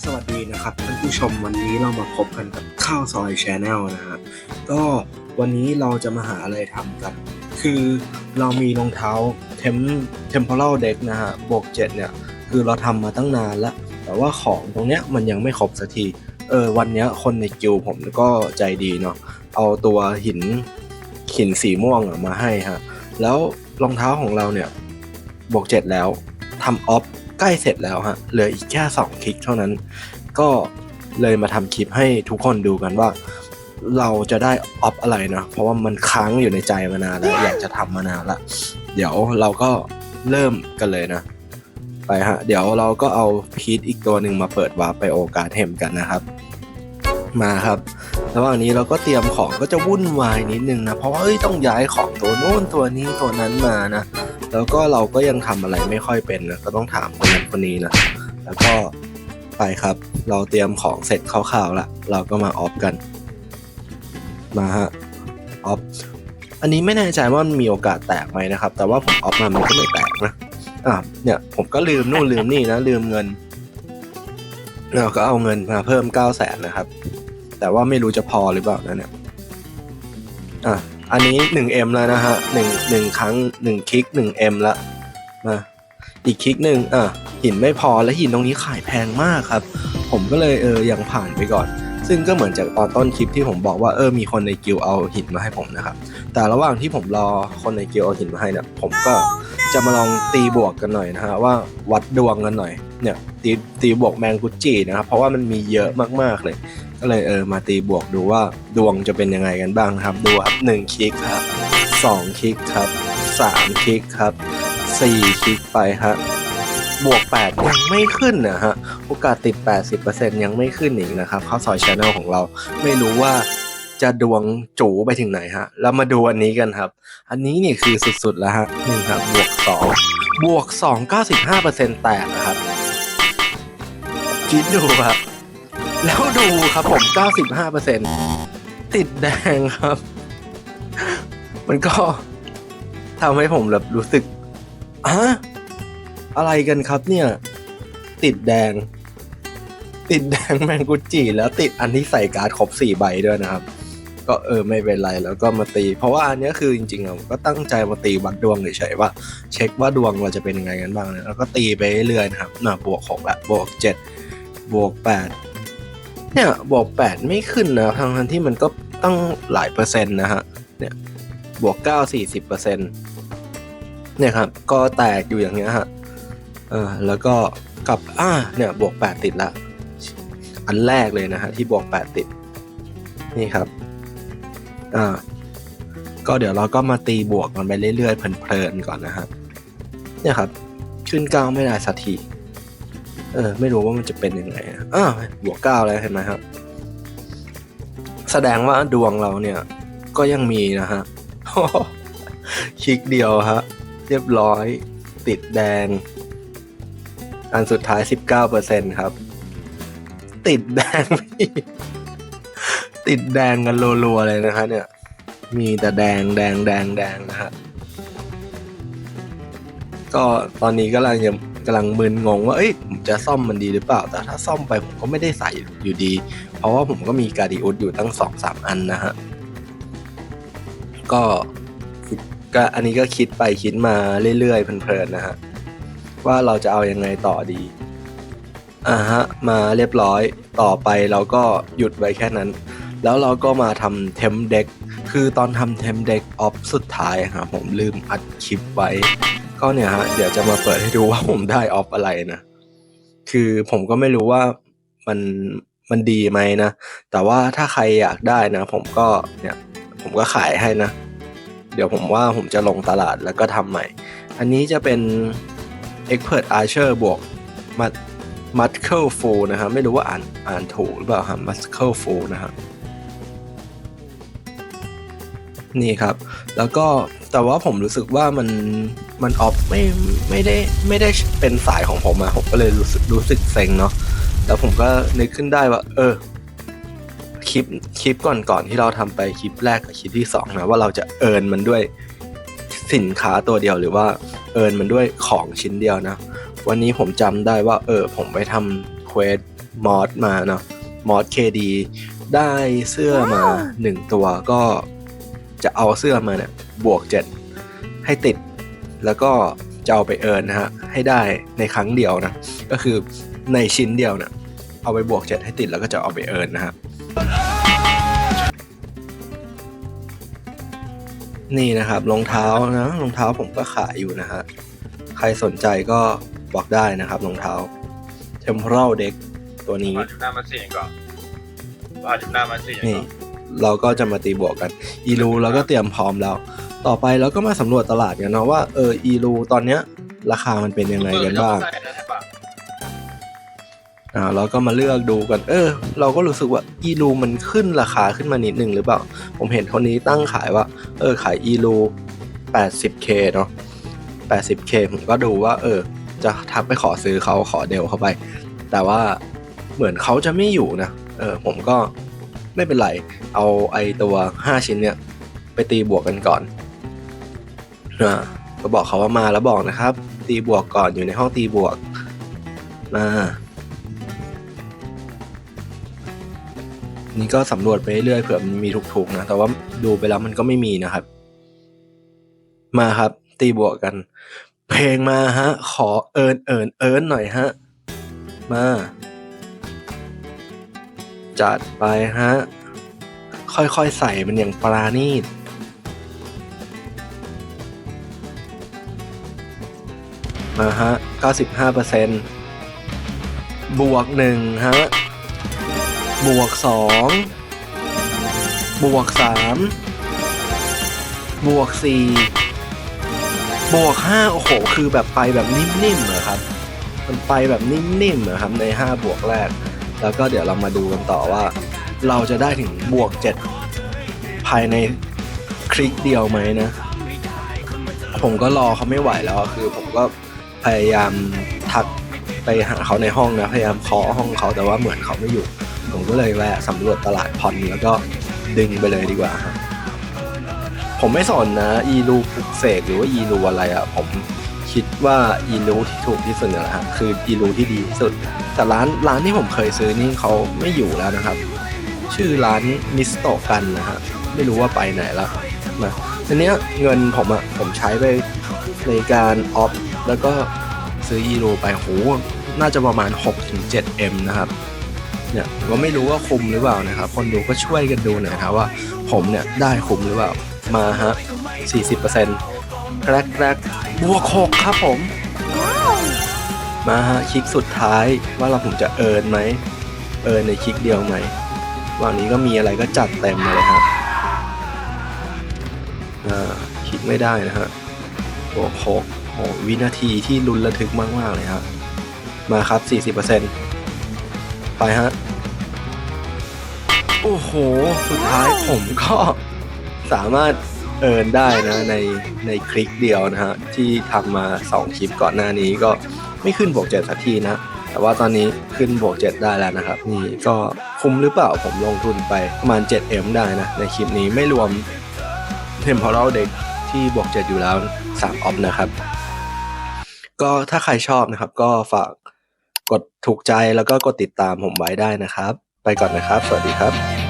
สวัสดีนะครับท่านผู้ชมวันนี้เรามาพบกันกับข้าวซอยชาแนลนะฮะก็วันนี้เราจะมาหาอะไรทำกัน คือเรามีรองเท้าเทมเทมเพลเด็กนะฮะบวกเจ็ดเนี่ย คือเราทำมาตั้งนานแล้ว แต่ว่าของตรงเนี้ยมันยังไม่ครบสักทีเออวันเนี้ยคนในกิลผมก็ใจดีเนาะเอาตัวหินหินสีม่วงมาให้ฮะแล้วรองเท้าของเราเนี่ยบวกเจ็ดแล้วทำออฟ ใกล้เสร็จแล้วฮะเหลืออีกแค่สองคลิกเท่านั้น ก็เลยมาทำคลิปให้ทุกคนดูกันว่า เราจะได้ออฟอะไรนะ เพราะว่ามันค้างอยู่ในใจมานานแล้ว อยากจะทำมานานละเดี๋ยวเราก็เริ่มกันเลยนะ ไปฮะ เดี๋ยวเราก็เอาพีทอีกตัวหนึ่งมาเปิดวาร์ปไปโอกาสเทมกันนะครับ มาครับระหว่างนี้เราก็เตรียมของก็จะวุ่นวายนิดนึงนะ เพราะว่าเอ้ยต้องย้ายของตัวโน้นตัวนี้ตัวนั้นมานะ แล้วก็เราก็ยังทำอะไรไม่ค่อยเป็นนะก็ต้องถามคนนั้นคนนี้นะแล้วก็ไปครับ เราเตรียมของเสร็จคร่าวๆละเราก็มาออฟกัน มาฮะออฟอันนี้ไม่แน่ใจว่ามันมีโอกาสแตกไหมนะครับ แต่ว่าผมออฟมามันก็ไม่แตกนะอะเนี่ยผมก็ลืมนู่นลืมนี่นะลืมเงินเราก็เอาเงินมาเพิ่ม9 0 0แสนนะครับ แต่ว่าไม่รู้จะพอหรือเปล่านะเนี่ยอะ อันนี้ 1M แล้วนะฮะหนึ่งหนึ่งครั้ง 1 คลิก 1M ละมาอีกคลิกหนึ่งอะหินไม่พอและหินตรงนี้ขายแพงมากครับ ผมก็เลยเออยังผ่านไปก่อน ซึ่งก็เหมือนจากตอนต้นคลิปที่ผมบอกว่าเออมีคนในกิลเอาหินมาให้ผมนะครับ แต่ระหว่างที่ผมรอคนในกิลเอาหินมาให้เนี่ยผมก็จะมาลองตีบวกกันหน่อยนะฮะว่าวัดดวงกันหน่อยเนี่ยตีตีบวกแมงกุจินะครับเพราะว่ามันมีเยอะมากๆเลย ก็เลยเออมาตีบวกดูว่าดวงจะเป็นยังไงกันบ้างนะครับ ดูครับหนึ่งคลิกครับสองคลิกครับสามคลิกครับสี่คลิกไปฮะบวกแปดยังไม่ขึ้นนะฮะโอกาสติด 80%ยังไม่ขึ้นอีกนะครับข้าวซอยชาแนลของเราไม่รู้ว่าจะดวงจูไปถึงไหนฮะแล้วมาดูอันนี้กันครับ อันนี้นี่คือสุดๆแล้วฮะนี่ครับบวกสองบวกสองเก้าสิบห้าเปอร์เซ็นต์แตกนะครับคิดดูครับ แล้วดูครับผมเก้าสิบห้าเปอร์เซ็นต์ติดแดงครับ มันก็ทำให้ผมแบบรู้สึกอะอะไรกันครับเนี่ย ติดแดง ติดแดงแมงกุจิแล้วติดอันที่ใส่การ์ดครบสี่ใบด้วยนะครับ ก็เออไม่เป็นไรแล้วก็มาตี เพราะว่าอันนี้คือจริงๆอะผมก็ตั้งใจมาตีวัดดวงเฉยๆว่า เช็คว่าดวงเราจะเป็นยังไงกันบ้างนะแล้วก็ตีไปเรื่อยๆนะครับน่ะบวกหกละบวกเจ็ดบวกแปด เนี่ยบวกแปดไม่ขึ้นนะทั้งทันที่มันก็ตั้งหลายเปอร์เซ็นต์นะฮะเนี่ยบวกเก้าสี่สิบเปอร์เซ็นต์เนี่ยครับก็แตกอยู่อย่างเงี้ยฮะเออแล้วก็กลับอ่าเนี่ยบวกแปดติดละ อันแรกเลยนะฮะที่บวกแปดติด นี่ครับอ่าก็เดี๋ยวเราก็มาตีบวกกันไปเรื่อยๆเพลินๆก่อนนะครับเนี่ยครับ ขึ้นเก้าไม่ได้สักที เออ ไม่รู้ว่ามันจะเป็นยังไงอ้าวบวกเก้าแล้วเห็นไหมครับ แสดงว่าดวงเราเนี่ย ก็ยังมีนะฮะคลิกเดียวฮะเรียบร้อย ติดแดง อันสุดท้าย19%ครับ ติดแดงพี่ติดแดงกันรัวๆเลยนะคะ เนี่ย มีแต่แดงแดงแดงแดงนะฮะก็ตอนนี้กำลังยัง กำลังมึนงงว่าเอ้ยผมจะซ่อมมันดีหรือเปล่า แต่ถ้าซ่อมไปผมก็ไม่ได้ใส่อยู่ดี เพราะว่าผมก็มีการดิอุสอยู่ตั้งสองสามอันนะฮะก็ก็อันนี้ก็คิดไปคิดมาเรื่อยๆเพลินๆนะฮะว่าเราจะเอายังไงต่อดีอ่าฮะมาเรียบร้อยต่อไปเราก็หยุดไว้แค่นั้น แล้วเราก็มาทำเทมเด็กคือตอนทำเทมเด็กออฟสุดท้ายครับผมลืมอัดคลิปไว้ ก็เนี่ยฮะเดี๋ยวจะมาเปิดให้ดูว่าผมได้ออฟอะไรนะ คือผมก็ไม่รู้ว่ามันมันดีไหมนะ แต่ว่าถ้าใครอยากได้นะ ผมก็เนี่ยผมก็ขายให้นะ เดี๋ยวผมว่าผมจะลงตลาดแล้วก็ทำใหม่ อันนี้จะเป็น Expert Archer บวกมัด Muscle Full นะครับไม่รู้ว่าอ่านอ่านถูกหรือเปล่าครับ Muscle Full นะครับนี่ครับ แล้วก็แต่ว่าผมรู้สึกว่ามัน มันออฟไม่ไม่ได้ไม่ได้เป็นสายของผมอะผมก็เลยรู้สึกรู้สึกเซ็งเนาะแล้วผมก็นึกขึ้นได้ว่า เออ คลิปคลิปก่อนก่อนที่เราทำไปคลิปแรกกับคลิปที่สองนะว่าเราจะเอินมันด้วยสินค้าตัวเดียวหรือว่าเอินมันด้วยของชิ้นเดียวนะ วันนี้ผมจำได้ว่า เออ ผมไปทำเควสมอสมาเนาะมอสเคดีได้เสื้อมาหนึ่งตัวก็จะเอาเสื้อมาเนี่ยบวกเจ็ดให้ติด แล้วก็จะเอาไปเอิร์นนะฮะให้ได้ในครั้งเดียวนะก็คือในชิ้นเดียวเนี่ยเอาไปบวกเจ็ดให้ติดแล้วก็จะเอาไปเอิร์นนะฮะนี่นะครับรองเท้านะรองเท้าผมก็ขายอยู่นะฮะใครสนใจก็บอกได้นะครับรองเท้า Temporal Deck ตัวนี้ผ่านจุดหน้ามาเสี่ยงก่อนผ่านจุดหน้ามาเสี่ยงนี่ก่อนเราก็จะมาตีบวกกัน อีรูเราก็เตรียมพร้อมแล้ว ต่อไปเราก็มาสำรวจตลาดกันเนาะว่าเอออีรูตอนเนี้ย ราคามันเป็นยังไงกันบ้างอ่าเราก็มาเลือกดูกัน เออ เราก็รู้สึกว่าอีรูมันขึ้นราคาขึ้นมานิดหนึ่งหรือเปล่า ผมเห็นคนนี้ตั้งขายว่า เออขายอีรู 80k เนาะ 80k ผมก็ดูว่า เออ จะทักไปขอซื้อเขาขอเดลเข้าไป แต่ว่าเหมือนเขาจะไม่อยู่นะ เออ ผมก็ไม่เป็นไร เอาไอตัว 5 ชิ้นเนี่ย ไปตีบวกกันก่อน ก็บอกเขาว่ามาแล้วบอกนะครับ ตีบวกก่อนอยู่ในห้องตีบวก มานี่ก็สำรวจไปเรื่อยเผื่อมันมีถูกๆนะ แต่ว่าดูไปแล้วมันก็ไม่มีนะครับ มาครับ ตีบวกกัน เพลงมาฮะ ขอเอิญเอิญเอิญหน่อยฮะ มา จัดไปฮะ ค่อยๆใส่มันอย่างปราณีต มาฮะ 95%บวกหนึ่งฮะ บวกสองบวกสามบวกสี่บวกห้าโอ้โห คือแบบไปแบบนิ่มๆเหรอครับ มันไปแบบนิ่มๆเหรอครับในห้าบวกแรก แล้วก็เดี๋ยวเรามาดูกันต่อว่า เราจะได้ถึงบวกเจ็ดภายในคลิกเดียวไหมนะ ผมก็รอเขาไม่ไหวแล้วคือผมก็ พยายามทักไปหาเขาในห้องนะพยายามเคาะห้องเขาแต่ว่าเหมือนเขาไม่อยู่ ผมก็เลยแวะสำรวจตลาดพอนแล้วก็ดึงไปเลยดีกว่าครับผมไม่สนนะ อีรูปลุกเสกหรือว่าอีรูอะไรอะ่ะผมคิดว่าอีรูที่ถูกที่สุดนะฮะคืออีรูที่ดีที่สุด แต่ร้านร้านที่ผมเคยซื้อนี่เขาไม่อยู่แล้วนะครับ ชื่อร้านมิสโตกันนะฮะไม่รู้ว่าไปไหนแล้วนะทีเนี้ยเงินผมอะ่ะผมใช้ไปในการออฟ แล้วก็ซื้ออีรูไปโหน่าจะประมาณ 6-7M นะครับเนี่ยผมก็ไม่รู้ว่าคุ้มหรือเปล่านะครับ คนดูก็ช่วยกันดูหน่อยนะครับว่าผมเนี่ยได้คุ้มหรือเปล่า มาฮะ 40%แกรกแกรกบวกหกครับผม มาฮะคลิกสุดท้ายว่าเราผมจะเอิร์นไหม เอิร์นในคลิกเดียวไหมวันนี้ก็มีอะไรก็จัดเต็มมาเลยฮะอ่าคลิกไม่ได้นะฮะบวกหก โอ้วินาทีที่ลุ้นระทึกมาก ๆ เลยครับมาครับ 40%ไปฮะ โอ้โห สุดท้ายผมก็สามารถเอินได้นะในในคลิกเดียวนะฮะ ที่ทำมา 2 คลิปก่อนหน้านี้ก็ไม่ขึ้นบวก7สักทีนะ แต่ว่าตอนนี้ขึ้นบวก 7 ได้แล้วนะครับ นี่ก็คุ้มหรือเปล่าผมลงทุนไปประมาณ 7M ได้นะ ในคลิปนี้ไม่รวม Temporal Deck ที่บวก 7 อยู่แล้ว3ออฟนะครับ ก็ถ้าใครชอบนะครับ ก็ฝากกดถูกใจแล้วก็กดติดตามผมไว้ได้นะครับ ไปก่อนนะครับ สวัสดีครับ